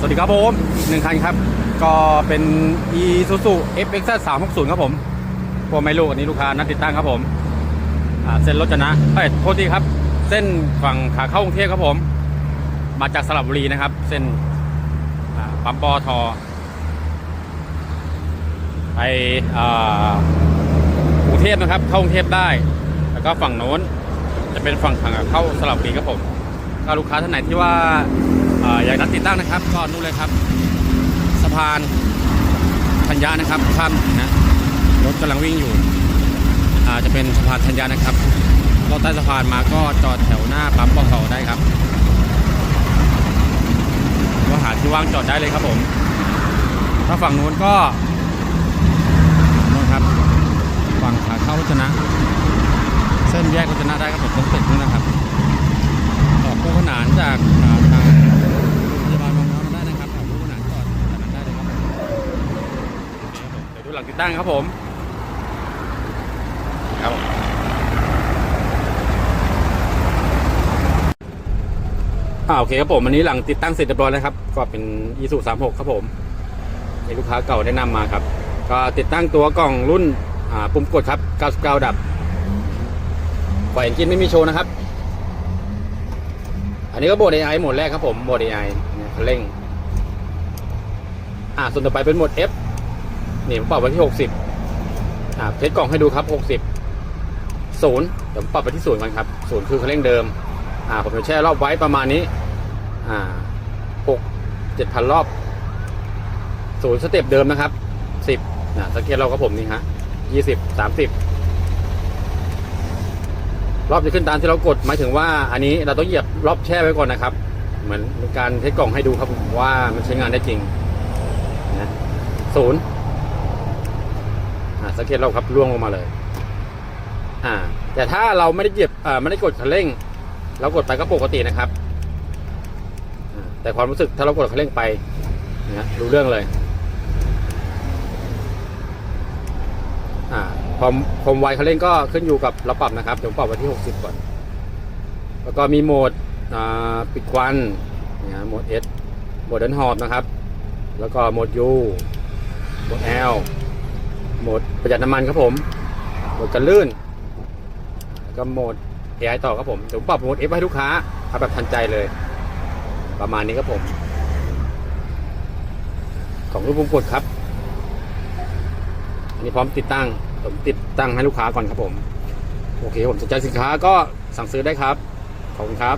สวัสดีครับผมอีกหนึ่งคันครับ ก็เป็น Isuzu FX 360ครับผมพวกไม่ลูกอันนี้ลูกค้านัดติดตั้งครับผมเส้นรถจนะเอ้ยโทษทีครับ เส้นฝั่งขาเข้ากรุงเทพครับผม มาจากสระบุรีนะครับ เส้นปั๊มปอทอไปกรุงเทพนะครับ เข้ากรุงเทพได้ แล้วก็ฝั่งโน้น จะเป็นฝั่งขาเข้าสระบุรีครับผมถ้าลูกค้าท่านไหนที่ว่า อ่าอยากนัดติดตั้งนะครับ ก็นู่นเลยครับสะพานธัญญานะครับข้ามนะรถกำลังวิ่งอยู่อาจะเป็นสะพานธัญญานะครับรถใต้สะพานมาก็จอดแถวหน้าปั๊มปตทได้ครับก็หาที่ว่างจอดได้เลยครับผม ถ้าฝั่งนู้นก็นู่นครับฝั่งขาเข้ารถชนะ เส้นแยกรถชนะได้ครับผมต้องติ ลังติดตั้งครับผมครับผมอ่าโอเคครับผมอันนี้หลังติดตั้งเสร็จเรียบร้อยแล้วครับ ก็เป็น e s u 36ครับผมที่ลูกค้าเก่าแนะนำมาครับ ก็ติดตั้งตัวกล่องรุ่นอ่าปุ่มกดครับ 99 ดับไฟเอนจินไม่มีโชว์นะครับ อันนี้ก็โหมด AI โหมดแรกครับผมโหมด AI เนี่ยคันเร่ง อ่าส่วนต่อไปเป็นโหมด F นี่ผมปรับไว้ที่60อ่าเทสกล่องให้ดูครับ60ศูนย์เดี๋ยวผมปรับไปที่ศูนย์กันครับศูนย์คือคันเร่งเดิม อ่า ผมจะแช่รอบไว้ประมาณนี้ อ่าหกเจ็ดพันรอบศูนย์สเต็ปเดิมนะครับสิบนะสเก็ตเราก็ผมนี่ฮะยี่สิบสามสิบรอบจะขึ้นตามที่เรากดหมายถึงว่าอันนี้เราต้องเหยียบรอบแช่ไว้ก่อนนะครับ เหมือนเป็นการเทสกล่องให้ดูครับว่ามันใช้งานได้จริงนะศูนย์ สังเกตเราครับล่วงลงมาเลย อ่า แต่ถ้าเราไม่ได้เหยียบอ่าไม่ได้กดคันเร่ง เรากดไปก็ปกตินะครับอ่าแต่ความรู้สึกถ้าเรากดคันเร่งไปนะรู้เรื่องเลย อ่าความความไวคันเร่งก็ขึ้นอยู่กับเราปรับนะครับเดี๋ยวปรับไว้ที่60ก่อน แล้วก็มีโหมดอ่าปิดควันนะโหมด S โหมดเดินหอบนะครับ แล้วก็โหมด U โหมด L โหมดประหยัดน้ำมันครับผม โหมดกันลื่นก็โหมด AI ต่อครับผมเดี๋ยวผมปรับโหมด F ให้ลูกค้าเอาแบบทันใจเลย ประมาณนี้ครับผม ของรูปปุ่มกดครับอันนี้พร้อมติดตั้งผมติดตั้งให้ลูกค้าก่อนครับผม โอเคผมสนใจสินค้าก็สั่งซื้อได้ครับ ขอบคุณครับ